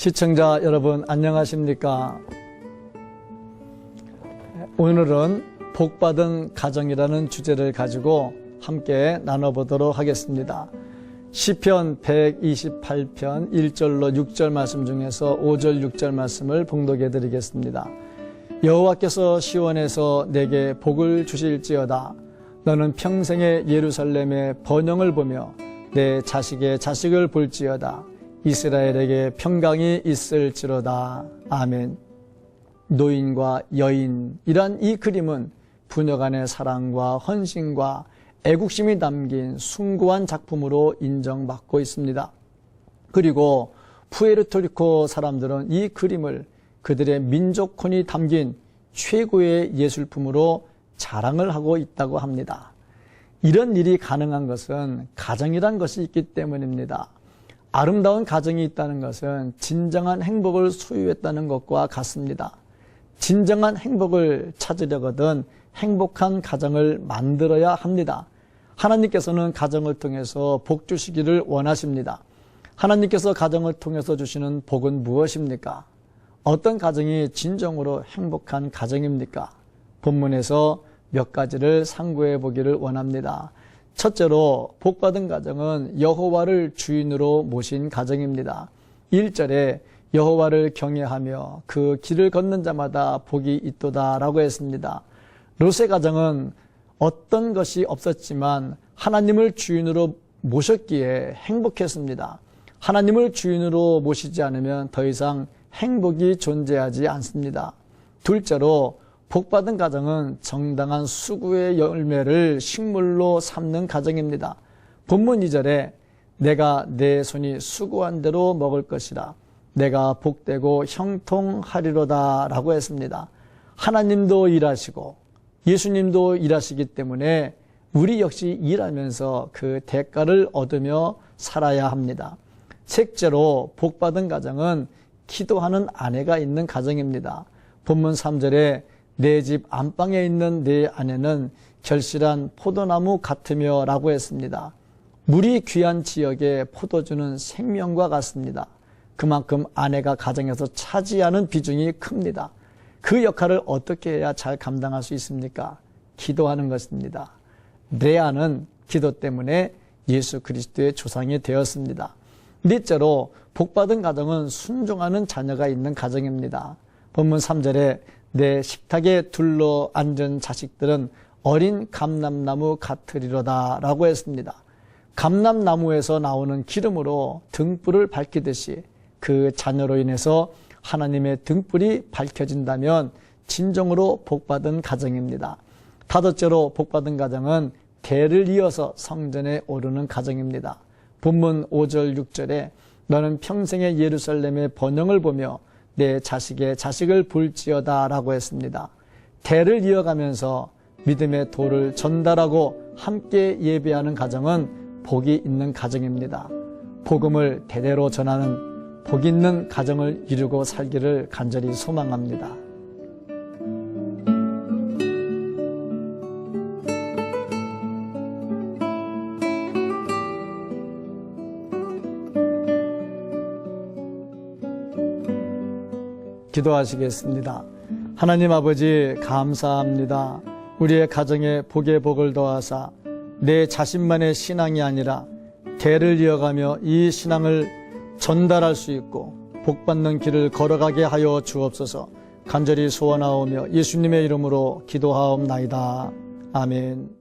시청자 여러분 안녕하십니까? 오늘은 복받은 가정이라는 주제를 가지고 함께 나눠보도록 하겠습니다. 시편 128편 1절로 6절 말씀 중에서 5절 6절 말씀을 봉독해 드리겠습니다. 여호와께서 시원에서 내게 복을 주실지어다 너는 평생에 예루살렘의 번영을 보며 내 자식의 자식을 볼지어다 이스라엘에게 평강이 있을지로다 아멘 노인과 여인 이란 이 그림은 부녀 간의 사랑과 헌신과 애국심이 담긴 숭고한 작품으로 인정받고 있습니다. 그리고 푸에르토리코 사람들은 이 그림을 그들의 민족혼이 담긴 최고의 예술품으로 자랑을 하고 있다고 합니다. 이런 일이 가능한 것은 가정이란 것이 있기 때문입니다. 아름다운 가정이 있다는 것은 진정한 행복을 소유했다는 것과 같습니다. 진정한 행복을 찾으려거든 행복한 가정을 만들어야 합니다. 하나님께서는 가정을 통해서 복 주시기를 원하십니다. 하나님께서 가정을 통해서 주시는 복은 무엇입니까? 어떤 가정이 진정으로 행복한 가정입니까? 본문에서 몇 가지를 상고해 보기를 원합니다. 첫째로 복받은 가정은 여호와를 주인으로 모신 가정입니다. 1절에 여호와를 경외하며 그 길을 걷는 자마다 복이 있도다라고 했습니다. 롯의 가정은 어떤 것이 없었지만 하나님을 주인으로 모셨기에 행복했습니다. 하나님을 주인으로 모시지 않으면 더 이상 행복이 존재하지 않습니다. 둘째로 복받은 가정은 정당한 수구의 열매를 식물로 삼는 가정입니다. 본문 2절에 내가 내 손이 수고한 대로 먹을 것이라 내가 복되고 형통하리로다 라고 했습니다. 하나님도 일하시고 예수님도 일하시기 때문에 우리 역시 일하면서 그 대가를 얻으며 살아야 합니다. 셋째로 복받은 가정은 기도하는 아내가 있는 가정입니다. 본문 3절에 내 집 안방에 있는 내 아내는 결실한 포도나무 같으며 라고 했습니다. 물이 귀한 지역에 포도주는 생명과 같습니다. 그만큼 아내가 가정에서 차지하는 비중이 큽니다. 그 역할을 어떻게 해야 잘 감당할 수 있습니까? 기도하는 것입니다. 레아는 기도 때문에 예수 그리스도의 조상이 되었습니다. 넷째로 복받은 가정은 순종하는 자녀가 있는 가정입니다. 본문 3절에 내 식탁에 둘러 앉은 자식들은 어린 감람나무 같으리로다 라고 했습니다. 감람나무에서 나오는 기름으로 등불을 밝히듯이 그 자녀로 인해서 하나님의 등불이 밝혀진다면 진정으로 복받은 가정입니다. 다섯째로 복받은 가정은 대를 이어서 성전에 오르는 가정입니다. 본문 5절 6절에 너는 평생의 예루살렘의 번영을 보며 내 자식의 자식을 볼지어다 라고 했습니다. 대를 이어가면서 믿음의 도를 전달하고 함께 예배하는 가정은 복이 있는 가정입니다. 복음을 대대로 전하는 복 있는 가정을 이루고 살기를 간절히 소망합니다. 기도하시겠습니다. 하나님 아버지 감사합니다. 우리의 가정에 복의 복을 더하사 내 자신만의 신앙이 아니라 대를 이어가며 이 신앙을 전달할 수 있고 복받는 길을 걸어가게 하여 주옵소서 간절히 소원하오며 예수님의 이름으로 기도하옵나이다. 아멘.